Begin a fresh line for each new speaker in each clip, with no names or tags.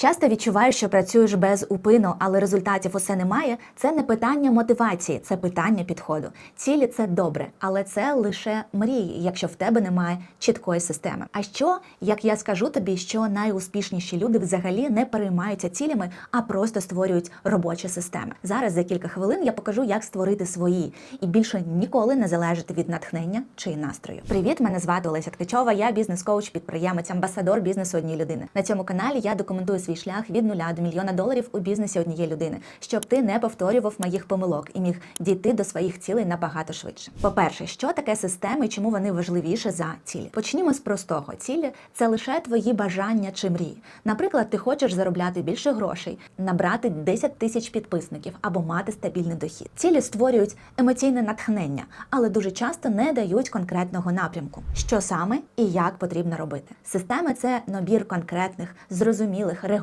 Часто відчуваєш, що працюєш без упину, але результатів усе немає. Це не питання мотивації, це питання підходу. Цілі це добре, але це лише мрії, якщо в тебе немає чіткої системи. А що, як я скажу тобі, що найуспішніші люди взагалі не переймаються цілями, а просто створюють робочі системи. Зараз за кілька хвилин я покажу, як створити свої і більше ніколи не залежати від натхнення чи настрою. Привіт, мене звати Олеся Ткачова. Я бізнес-коуч, підприємець, амбасадор бізнесу однієї людини. На цьому каналі я документую свій шлях від нуля до мільйона доларів у бізнесі однієї людини, щоб ти не повторював моїх помилок і міг дійти до своїх цілей набагато швидше. По-перше, що таке системи чому вони важливіше за цілі? Почнімо з простого. Цілі це лише твої бажання чи мрії. Наприклад, ти хочеш заробляти більше грошей, набрати 10 тисяч підписників або мати стабільний дохід. Цілі створюють емоційне натхнення, але дуже часто не дають конкретного напрямку, що саме і як потрібно робити. Системи це набір конкретних, зрозумілих, регулярних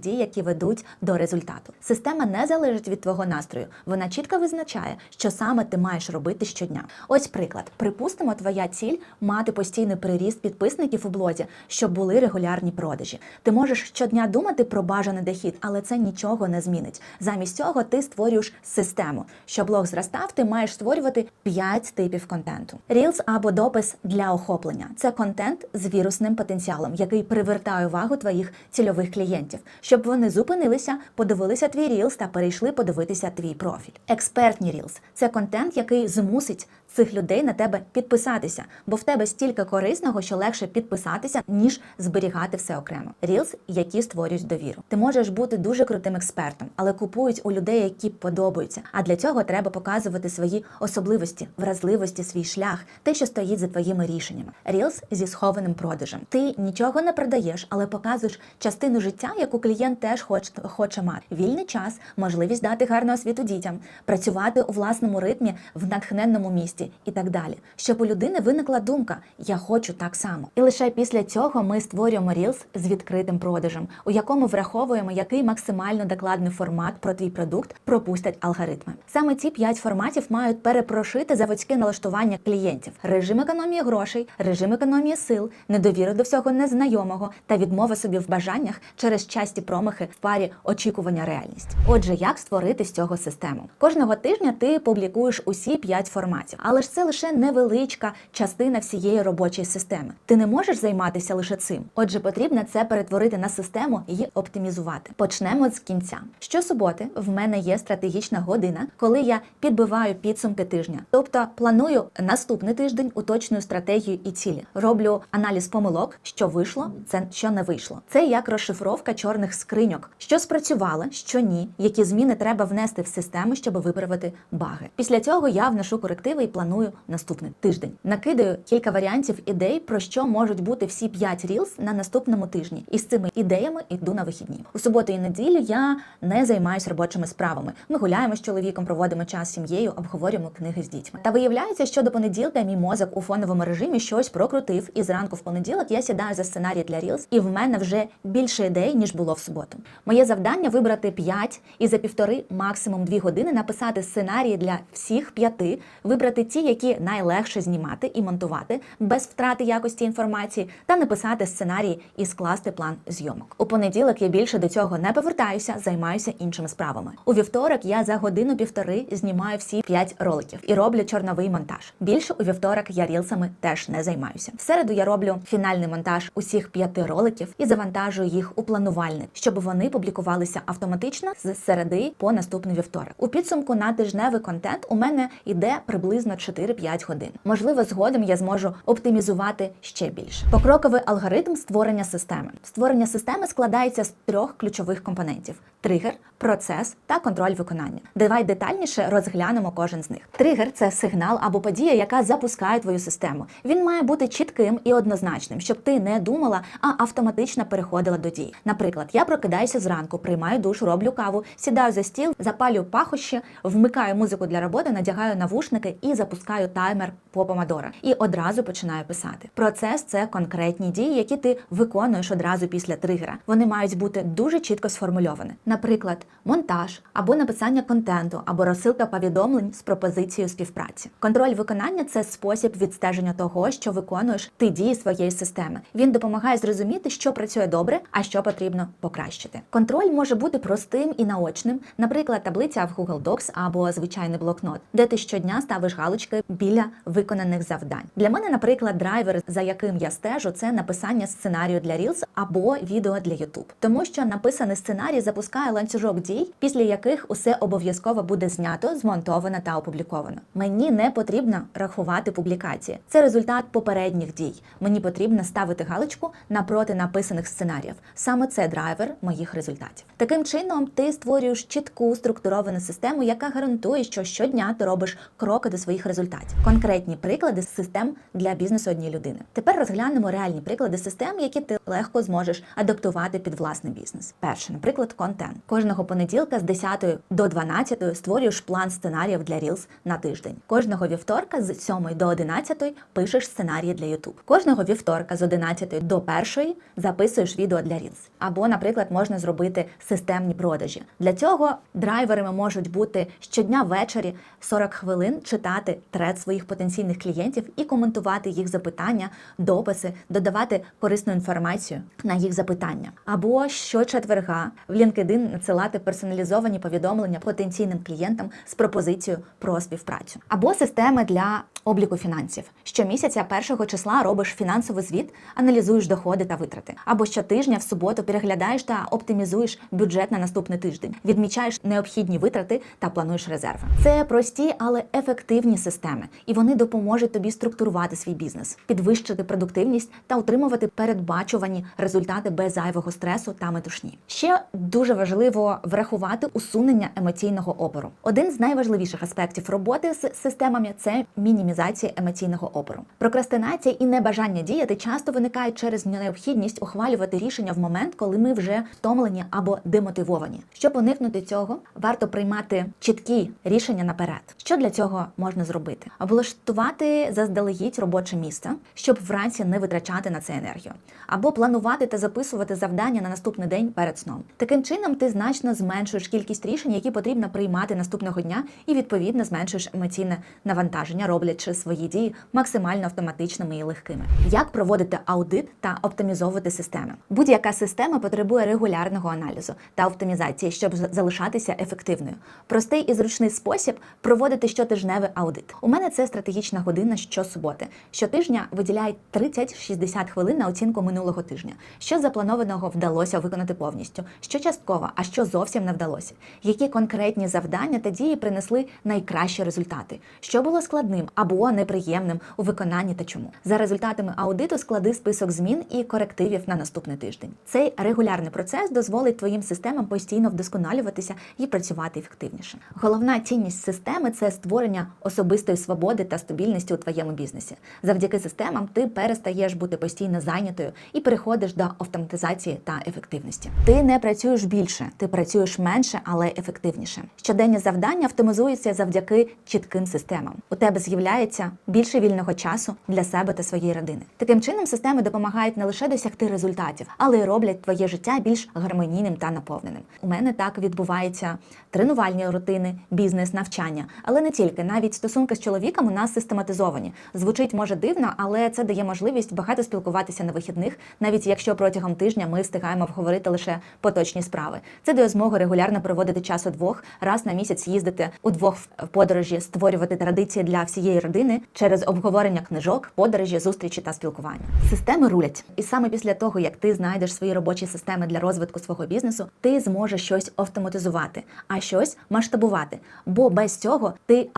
дій, які ведуть до результату. Система не залежить від твого настрою. Вона чітко визначає, що саме ти маєш робити щодня. Ось приклад: припустимо, твоя ціль мати постійний приріст підписників у блозі, щоб були регулярні продажі. Ти можеш щодня думати про бажаний дохід, але це нічого не змінить. Замість цього ти створюєш систему. Щоб блог зростав, ти маєш створювати 5 типів контенту. Reels або допис для охоплення це контент з вірусним потенціалом, який привертає увагу твоїх цільових клієнтів, щоб вони зупинилися, подивилися твій рілс та перейшли подивитися твій профіль. Експертні рілс – це контент, який змусить цих людей на тебе підписатися, бо в тебе стільки корисного, що легше підписатися, ніж зберігати все окремо. Reels, які створюють довіру. Ти можеш бути дуже крутим експертом, але купують у людей, які подобаються. А для цього треба показувати свої особливості, вразливості, свій шлях, те, що стоїть за твоїми рішеннями. Reels зі схованим продажем. Ти нічого не продаєш, але показуєш частину життя, яку клієнт теж хоче, хоче мати. Вільний час, можливість дати гарну освіту дітям, працювати у власному ритмі в натхненному місті і так далі. Щоб у людини виникла думка Я хочу так само. І лише після цього ми створюємо Reels з відкритим продажем, у якому враховуємо, який максимально докладний формат про твій продукт пропустять алгоритми. Саме ці п'ять форматів мають перепрошити заводське налаштування клієнтів: режим економії грошей, режим економії сил, недовіру до всього незнайомого та відмова собі в бажаннях через часті промахи в парі очікування реальність. Отже, як створити з цього систему? Кожного тижня ти публікуєш усі п'ять форматів, але ж це лише невеличка частина всієї робочої системи. Ти не можеш займатися лише цим. Отже, потрібно це перетворити на систему і оптимізувати. Почнемо з кінця. Щосуботи в мене є стратегічна година, коли я підбиваю підсумки тижня, тобто планую наступний тиждень, уточную стратегію і цілі. Роблю аналіз помилок, що вийшло, це що не вийшло. Це як розшифровка чорних скриньок, що спрацювало, що ні, які зміни треба внести в систему, щоб виправити баги. Після цього я вношу корективи і планую наступний тиждень. Накидаю кілька варіантів ідей, про що можуть бути всі 5 Reels на наступному тижні. І з цими ідеями йду на вихідні. У суботу і неділю я не займаюся робочими справами. Ми гуляємо з чоловіком, проводимо час з сім'єю, обговорюємо книги з дітьми. Та виявляється, що до понеділка мій мозок у фоновому режимі щось прокрутив, і зранку в понеділок я сідаю за сценарій для Reels, і в мене вже більше ідей, ніж було в суботу. Моє завдання вибрати 5 і за півтори, максимум 2 години написати сценарії для всіх п'яти, вибрати ті, які найлегше знімати і монтувати без втрати якості інформації, та написати сценарії і скласти план зйомок. У понеділок я більше до цього не повертаюся, займаюся іншими справами. У вівторок я за годину-півтори знімаю всі 5 роликів і роблю чорновий монтаж. Більше у вівторок я рілсами теж не займаюся. В середу я роблю фінальний монтаж усіх п'яти роликів і завантажую їх у планувальник, щоб вони публікувалися автоматично з середи по наступний вівторок. У підсумку на тижневий контент у мене йде приблизно 4-5 годин. Можливо, згодом я зможу оптимізувати ще більше. Покроковий алгоритм створення системи. Створення системи складається з трьох ключових компонентів: тригер, процес та контроль виконання. Давай детальніше розглянемо кожен з них. Тригер це сигнал або подія, яка запускає твою систему. Він має бути чітким і однозначним, щоб ти не думала, а автоматично переходила до дій. Наприклад, я прокидаюся зранку, приймаю душ, роблю каву, сідаю за стіл, запалюю пахощі, вмикаю музику для роботи, надягаю навушники і запускаю запускаю таймер по помадоро і одразу починаю писати. Процес це конкретні дії, які ти виконуєш одразу після тригера. Вони мають бути дуже чітко сформульовані. Наприклад, монтаж або написання контенту, або розсилка повідомлень з пропозицією співпраці. Контроль виконання це спосіб відстеження того, що виконуєш ти дії своєї системи. Він допомагає зрозуміти, що працює добре, а що потрібно покращити. Контроль може бути простим і наочним, наприклад, таблиця в Google Docs або звичайний блокнот, де ти щодня ставиш галочки біля виконаних завдань. Для мене, наприклад, драйвер, за яким я стежу, це написання сценарію для Reels або відео для YouTube. Тому що написаний сценарій запускає ланцюжок дій, після яких усе обов'язково буде знято, змонтовано та опубліковано. Мені не потрібно рахувати публікації. Це результат попередніх дій. Мені потрібно ставити галочку напроти написаних сценаріїв. Саме це драйвер моїх результатів. Таким чином, ти створюєш чітку структуровану систему, яка гарантує, що щодня ти робиш кроки до своїх результатів. Конкретні приклади систем для бізнесу однієї людини. Тепер розглянемо реальні приклади систем, які ти легко зможеш адаптувати під власний бізнес. Перше, наприклад, контент. Кожного понеділка з 10 до 12 створюєш план сценаріїв для Reels на тиждень. Кожного вівторка з 7 до 11 пишеш сценарії для YouTube. Кожного вівторка з 11 до 1 записуєш відео для Reels. Або, наприклад, можна зробити системні продажі. Для цього драйверами можуть бути щодня ввечері 40 хвилин читати трет своїх потенційних клієнтів і коментувати їх запитання, дописи, додавати корисну інформацію на їх запитання. Або щочетверга в LinkedIn надсилати персоналізовані повідомлення потенційним клієнтам з пропозицією про співпрацю. Або системи для обліку фінансів. Щомісяця першого числа робиш фінансовий звіт, аналізуєш доходи та витрати. Або щотижня в суботу переглядаєш та оптимізуєш бюджет на наступний тиждень, відмічаєш необхідні витрати та плануєш резерви. Це прості, але ефективні системи, і вони допоможуть тобі структурувати свій бізнес, підвищити продуктивність та утримувати передбачувані результати без зайвого стресу та метушні. Ще дуже важливо врахувати усунення емоційного опору. Один з найважливіших аспектів роботи з системами це мінімізація емоційного опору. Прокрастинація і небажання діяти часто виникають через необхідність ухвалювати рішення в момент, коли ми вже втомлені або демотивовані. Щоб уникнути цього, варто приймати чіткі рішення наперед. Що для цього можна зробити? Облаштувати заздалегідь робоче місце, щоб вранці не витрачати на це енергію, або планувати та записувати завдання на наступний день перед сном. Таким чином, ти значно зменшуєш кількість рішень, які потрібно приймати наступного дня, і відповідно зменшуєш емоційне навантаження, роблячи свої дії максимально автоматичними і легкими. Як проводити аудит та оптимізовувати системи? Будь-яка система потребує регулярного аналізу та оптимізації, щоб залишатися ефективною. Простий і зручний спосіб проводити щотижневий аудит. У мене це стратегічна година щосуботи. Щотижня виділяй 30-60 хвилин на оцінку минулого тижня. Що запланованого вдалося виконати повністю, що частково, а що зовсім не вдалося. Які конкретні завдання та дії принесли найкращі результати, що було складним або неприємним у виконанні та чому. За результатами аудиту склади список змін і корективів на наступний тиждень. Цей регулярний процес дозволить твоїм системам постійно вдосконалюватися і працювати ефективніше. Головна цінність системи це створення особистої свободи та стабільності у твоєму бізнесі. Завдяки системам ти перестаєш бути постійно зайнятою і переходиш до автоматизації та ефективності. Ти не працюєш більше, ти працюєш менше, але ефективніше. Щоденні завдання автоматизуються завдяки чітким системам. У тебе з'являється більше вільного часу для себе та своєї родини. Таким чином, системи допомагають не лише досягти результатів, але й роблять твоє життя більш гармонійним та наповненим. У мене так відбуваються тренувальні рутини, бізнес, навчання, але не тільки навіть стосунки з чоловіком у нас систематизовані. Звучить може дивно, але це дає можливість багато спілкуватися на вихідних, навіть якщо протягом тижня ми встигаємо обговорити лише поточні справи. Це дає змогу регулярно проводити час удвох, раз на місяць їздити удвох в подорожі, створювати традиції для всієї родини через обговорення книжок, подорожі, зустрічі та спілкування. Системи рулять, і саме після того, як ти знайдеш свої робочі системи для розвитку свого бізнесу, ти зможеш щось автоматизувати, а щось масштабувати. Бо без цього ти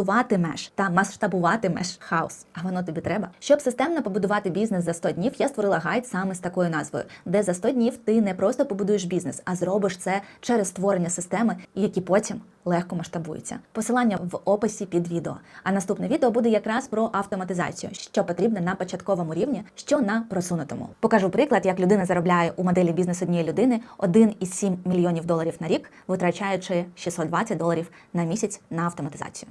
автоматизуватимеш та масштабуватимеш хаос. А воно тобі треба. Щоб системно побудувати бізнес за 100 днів, я створила гайд саме з такою назвою, де за 100 днів ти не просто побудуєш бізнес, а зробиш це через створення системи, які потім легко масштабуються. Посилання в описі під відео. А наступне відео буде якраз про автоматизацію, що потрібно на початковому рівні, що на просунутому. Покажу приклад, як людина заробляє у моделі бізнес однієї людини 1,7 мільйонів доларів на рік, витрачаючи 620 доларів на місяць на автоматизацію.